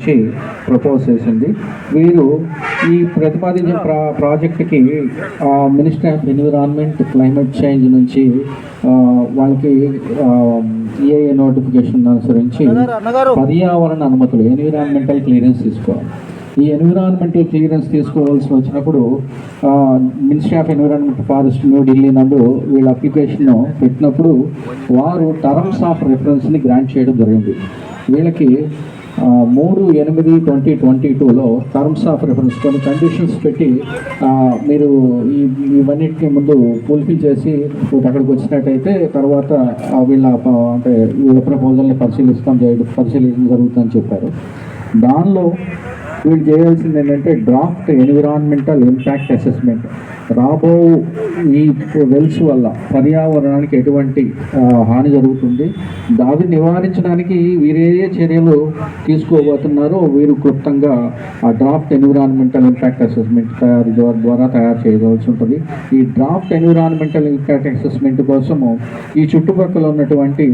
నుంచి ప్రపోజ్ చేసింది. వీరు ఈ ప్రతిపాదించిన ప్రా ప్రాజెక్ట్కి minister of environment climate change నుంచి వాళ్ళకి ఏఏ నోటిఫికేషన్ అనుసరించి పర్యావరణ అనుమతులు ఎన్విరాన్మెంటల్ క్లియరెన్స్ తీసుకోవాలి. ఈ ఎన్విరాన్మెంటల్ క్లియరెన్స్ తీసుకోవాల్సి వచ్చినప్పుడు ministry of environment forest New Delhi నందు వీళ్ళ అప్లికేషన్ పెట్టినప్పుడు వారు టర్మ్స్ ఆఫ్ రెఫరెన్స్ని గ్రాంట్ చేయడం జరిగింది. వీళ్ళకి మూడు ఎనిమిది ట్వంటీ ట్వంటీ టూలో టర్మ్స్ ఆఫ్ రిఫరెన్స్ కొన్ని కండిషన్స్ పెట్టి మీరు ఈ ఇవన్నిటిని ముందు ఫుల్ఫిల్ చేసి ఇప్పుడు అక్కడికి వచ్చినట్టయితే తర్వాత వీళ్ళ అంటే వీళ్ళ ప్రపోజల్ని పరిశీలిస్తాం చేయడం పరిశీలించడం జరుగుతుందని చెప్పారు. దానిలో వీళ్ళు చేయాల్సింది ఏంటంటే డ్రాఫ్ట్ ఎన్విరాన్మెంటల్ ఇంపాక్ట్ అసెస్మెంట్ రాబో ఈ వెల్స్ వల్ల పర్యావరణానికి ఎటువంటి హాని జరుగుతుంది. దాన్ని నివారించడానికి వీరే చర్యలు తీసుకోబోతున్నారో. వీరు క్లుప్తంగా ఆ డ్రాఫ్ట్ ఎన్విరాన్మెంటల్ ఇంపాక్ట్ అసెస్మెంట్ తయారు ద్వారా తయారు చేయవలసి ఉంటుంది. ఈ డ్రాఫ్ట్ ఎన్విరాన్మెంటల్ ఇంపాక్ట్ అసెస్మెంట్ కోసము ఈ చుట్టుపక్కల ఉన్నటువంటి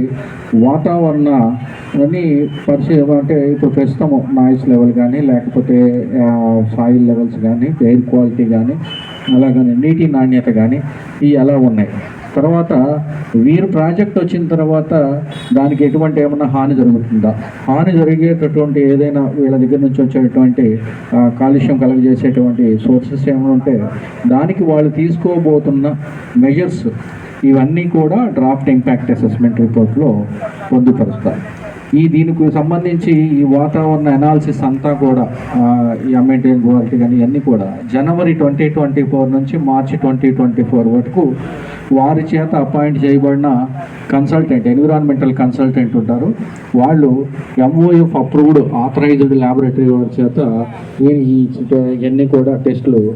వాతావరణ వాతావరణాన్ని పరిశీ అంటే ఇప్పుడు ప్రస్తుతము నాయిస్ లెవెల్ కానీ లేకపోతే సాయిల్ లెవెల్స్ కానీ ఎయిర్ క్వాలిటీ కానీ అలాగని నీటి నాణ్యత కానీ ఇవి ఎలా ఉన్నాయి. తర్వాత వీరు ప్రాజెక్ట్ వచ్చిన తర్వాత దానికి ఎటువంటి ఏమైనా హాని జరుగుతుందా? హాని జరిగేటటువంటి ఏదైనా వీళ్ళ దగ్గర నుంచి వచ్చేటువంటి కాలుష్యం కలగజేసేటువంటి సోర్సెస్ ఏమైనా ఉంటే దానికి వాళ్ళు తీసుకోబోతున్న మెజర్స్ ఇవన్నీ కూడా డ్రాఫ్ట్ ఇంపాక్ట్ అసెస్మెంట్ రిపోర్ట్లో పొందుపరుస్తారు. ఈ దీనికి సంబంధించి ఈ వాతావరణ అనాలిసిస్ అంతా కూడా ఈ అమెంటైన్ క్వాలిటీ కానీ ఇవన్నీ కూడా జనవరి ట్వంటీ ట్వంటీ ఫోర్ నుంచి మార్చి ట్వంటీ ట్వంటీ ఫోర్ వరకు వారి చేత అపాయింట్ చేయబడిన కన్సల్టెంట్ ఎన్విరాన్మెంటల్ కన్సల్టెంట్ ఉంటారు. వాళ్ళు ఎంఓఎఫ్ అప్రూవ్డ్ ఆథరైజ్డ్ ల్యాబొరేటరీ వారి చేత ఈ ఇవన్నీ కూడా టెస్టులు